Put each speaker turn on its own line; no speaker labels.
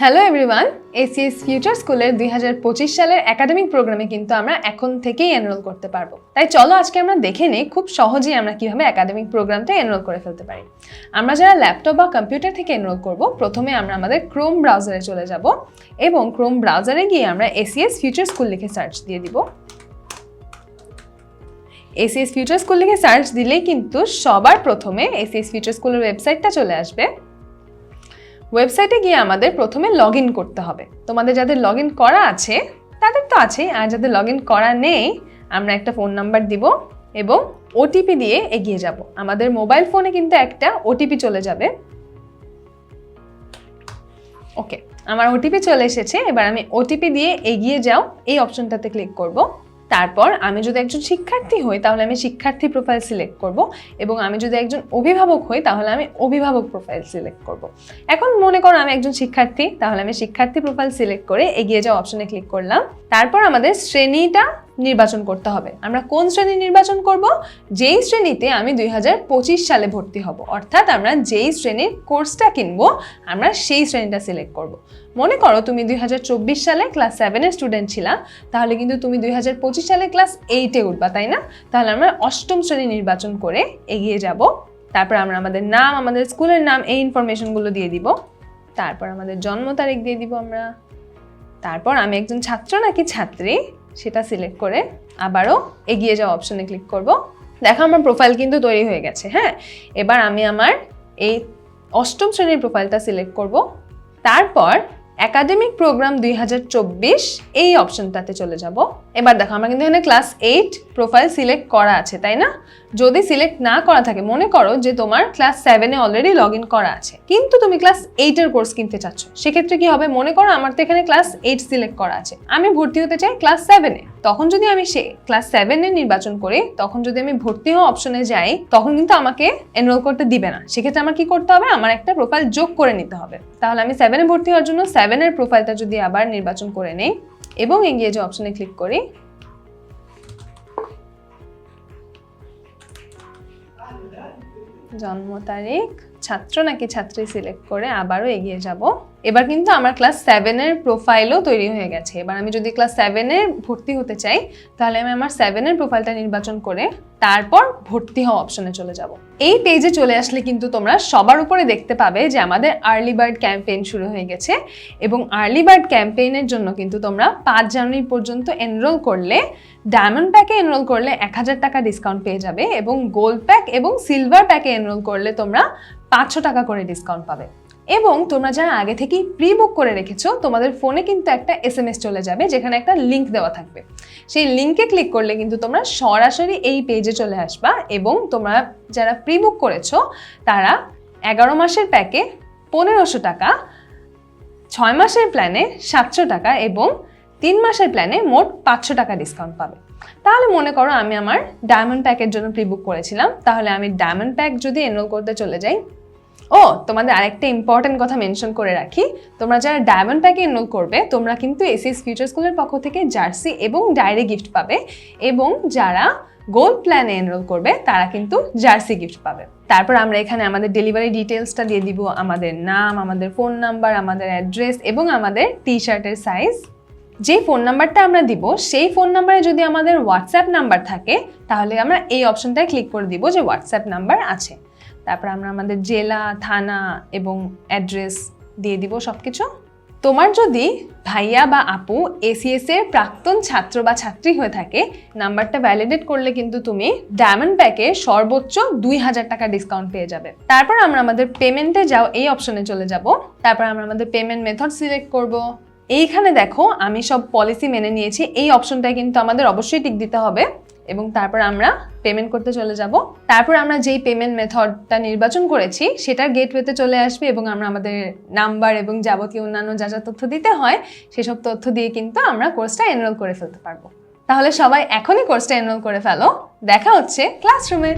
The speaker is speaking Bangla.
হ্যালো এভরিওয়ান এসিএস ফিউচার স্কুলের দুই হাজার পঁচিশ সালের একাডেমিক প্রোগ্রামে কিন্তু আমরা এখন থেকেই এনরোল করতে পারব। তাই চলো আজকে আমরা দেখে নিই খুব সহজেই আমরা কীভাবে একাডেমিক প্রোগ্রামটা এনরোল করে ফেলতে পারি। আমরা যারা ল্যাপটপ বা কম্পিউটার থেকে এনরোল করব, প্রথমে আমরা আমাদের ক্রোম ব্রাউজারে চলে যাব এবং ক্রোম ব্রাউজারে গিয়ে আমরা এসিএস ফিউচার স্কুল লিখে সার্চ দিয়ে দিব। এসিএস ফিউচার স্কুল লিখে সার্চ দিলেই কিন্তু সবার প্রথমে এসিএস ফিউচার স্কুলের ওয়েবসাইটটা চলে আসবে। ওয়েবসাইটে গিয়ে আমাদের প্রথমে লগ করতে হবে। তোমাদের যাদের লগ করা আছে, তাদের তো আছেই। আর যাদের লগ করা নেই, আমরা একটা ফোন নাম্বার দিব এবং ওটিপি দিয়ে এগিয়ে যাব। আমাদের মোবাইল ফোনে কিন্তু একটা ওটিপি চলে যাবে। ওকে আমার ওটিপি চলে এসেছে। এবার আমি ওটিপি দিয়ে এগিয়ে যাও। এই অপশনটাতে ক্লিক করব। তারপর আমি যদি একজন শিক্ষার্থী হই, তাহলে আমি শিক্ষার্থী প্রোফাইল সিলেক্ট করব এবং আমি যদি একজন অভিভাবক হই, তাহলে আমি অভিভাবক প্রোফাইল সিলেক্ট করব। এখন মনে করো আমি একজন শিক্ষার্থী, তাহলে আমি শিক্ষার্থী প্রোফাইল সিলেক্ট করে এগিয়ে যাওয়া অপশনে ক্লিক করলাম। তারপর আমাদের শ্রেণীটা নির্বাচন করতে হবে। আমরা কোন শ্রেণি নির্বাচন করব? যেই শ্রেণীতে আমি দুই হাজার পঁচিশ সালে ভর্তি হব। অর্থাৎ আমরা যেই শ্রেণির কোর্সটা কিনবো, আমরা সেই শ্রেণীটা সিলেক্ট করব। মনে করো তুমি দুই হাজার চব্বিশ সালে ক্লাস সেভেনের স্টুডেন্ট ছিলা, তাহলে কিন্তু তুমি দুই হাজার পঁচিশ সালে ক্লাস এইটে উঠবা, তাই না? তাহলে আমরা অষ্টম শ্রেণি নির্বাচন করে এগিয়ে যাব। তারপর আমরা আমাদের নাম, আমাদের স্কুলের নাম, এই ইনফরমেশনগুলো দিয়ে দিব। তারপর আমাদের জন্ম তারিখ দিয়ে দিব আমরা। তারপর আমি একজন ছাত্র নাকি ছাত্রী? সেটা সিলেক্ট করে আবারও এগিয়ে যাওয়া অপশনে ক্লিক করব। দেখো আমার প্রোফাইল কিন্তু তৈরি হয়ে গেছে হ্যাঁ? এবার আমি আমার এই অষ্টম শ্রেণির প্রোফাইলটা সিলেক্ট করব। তারপর একাডেমিক প্রোগ্রাম দুই হাজার চব্বিশ, এই অপশনটাতে চলে যাব। এবার দেখো, আমার কিন্তু এখানে ক্লাস এইট প্রোফাইল সিলেক্ট করা আছে, তাই না? যদি সিলেক্ট না করা থাকে, মনে করো যে তোমার ক্লাস সেভেনে অলরেডি লগ ইন করা আছে, কিন্তু তুমি ক্লাস এইটের কোর্স কিনতে চাচ্ছ, সেক্ষেত্রে কি হবে? মনে করো আমার তো এখানে ক্লাস এইট সিলেক্ট করা আছে, আমি ভর্তি হতে চাই ক্লাস সেভেনে। তখন যদি আমি সে ক্লাস সেভেনে নির্বাচন করি, তখন যদি আমি ভর্তি হওয়া অপশনে যাই, তখন কিন্তু আমাকে এনরোল করতে দিবে না। সেক্ষেত্রে আমার কি করতে হবে? আমার একটা প্রোফাইল যোগ করে নিতে হবে। তাহলে আমি সেভেনে ভর্তি হওয়ার জন্য সেভেনের প্রোফাইলটা যদি আবার নির্বাচন করে নেই এবং এগিয়ে যে অপশনে ক্লিক করি, জন্ম তারিখ, ছাত্র নাকি ছাত্রী সিলেক্ট করে আবারও এগিয়ে যাব। এবার কিন্তু আমার ক্লাস সেভেনের প্রোফাইলও তৈরি হয়ে গেছে। এবার আমি যদি ক্লাস সেভেনে ভর্তি হতে চাই, তাহলে আমি আমার সেভেনের প্রোফাইলটা নির্বাচন করে তারপর ভর্তি হওয়া অপশনে চলে যাব। এই পেজে চলে আসলে কিন্তু তোমরা সবার উপরে দেখতে পাবে যে আমাদের আর্লি বার্ড ক্যাম্পেইন শুরু হয়ে গেছে এবং আর্লি বার্ড ক্যাম্পেইনের জন্য কিন্তু তোমরা পাঁচ জানুয়ারি পর্যন্ত এনরোল করলে ডায়মন্ড প্যাকে এনরোল করলে এক হাজার টাকা ডিসকাউন্ট পেয়ে যাবে এবং গোল্ড প্যাক এবং সিলভার প্যাকে এনরোল করলে তোমরা পাঁচশো টাকা করে ডিসকাউন্ট পাবে। এবং তোমরা যারা আগে থেকেই প্রি বুক করে রেখেছো, তোমাদের ফোনে কিন্তু একটা এস চলে যাবে, যেখানে একটা লিঙ্ক দেওয়া থাকবে। সেই লিঙ্কে ক্লিক করলে কিন্তু তোমরা সরাসরি এই পেজে চলে আসবা এবং তোমরা যারা প্রি বুক করেছ, তারা এগারো মাসের প্যাকে পনেরোশো টাকা, ছয় মাসের প্ল্যানে সাতশো টাকা এবং তিন মাসের প্ল্যানে মোট পাঁচশো টাকা ডিসকাউন্ট পাবে। তাহলে মনে করো আমি আমার ডায়মন্ড প্যাকের জন্য প্রি বুক করেছিলাম, তাহলে আমি ডায়মন্ড প্যাক যদি এনরোল করতে চলে যাই ও, তোমাদের আরেকটা ইম্পর্টেন্ট কথা মেনশন করে রাখি। তোমরা যারা ডায়মন্ড প্যাকে এনরোল করবে, তোমরা কিন্তু এসএস ফিউচার স্কুলের পক্ষ থেকে জার্সি এবং ডায়েরি গিফট পাবে এবং যারা গোল্ড প্ল্যানে এনরোল করবে, তারা কিন্তু জার্সি গিফট পাবে। তারপর আমরা এখানে আমাদের ডেলিভারি ডিটেলসটা দিয়ে দিব, আমাদের নাম, আমাদের ফোন নাম্বার আমাদের অ্যাড্রেস এবং আমাদের টি শার্টের সাইজ যে ফোন নাম্বারটা আমরা দিব, সেই ফোন নাম্বারে যদি আমাদের হোয়াটসঅ্যাপ নাম্বার থাকে, তাহলে আমরা এই অপশনটায় ক্লিক করে দিব যে হোয়াটসঅ্যাপ নাম্বার আছে। তারপর আমরা আমাদের জেলা, থানা এবং অ্যাড্রেস দিয়ে দিব সব কিছু তোমার যদি ভাইয়া বা আপু এসিএস এর প্রাক্তন ছাত্র বা ছাত্রী হয়ে থাকে, নাম্বারটা ভ্যালিডেট করলে কিন্তু তুমি ডায়মন্ড প্যাকে সর্বোচ্চ দুই হাজার টাকা ডিসকাউন্ট পেয়ে যাবে। তারপর আমরা আমাদের পেমেন্টে যাও, এই অপশনে চলে যাব। তারপর আমরা আমাদের পেমেন্ট মেথড সিলেক্ট করব। এইখানে দেখো, আমি সব পলিসি মেনে নিয়েছি। এই অপশনটায় কিন্তু আমাদের অবশ্যই টিক দিতে হবে। এবং তারপর আমরা পেমেন্ট করতে চলে যাব। তারপর আমরা যেই পেমেন্ট মেথডটা নির্বাচন করেছি, সেটার গেটওয়েতে চলে আসবে এবং আমরা আমাদের নাম্বার এবং যাবতীয় অন্যান্য যা যা তথ্য দিতে হয়, সেসব তথ্য দিয়ে কিন্তু আমরা কোর্সটা এনরোল করে ফেলতে পারব। তাহলে সবাই এখনই কোর্সটা এনরোল করে ফেলো। দেখা হচ্ছে ক্লাসরুমে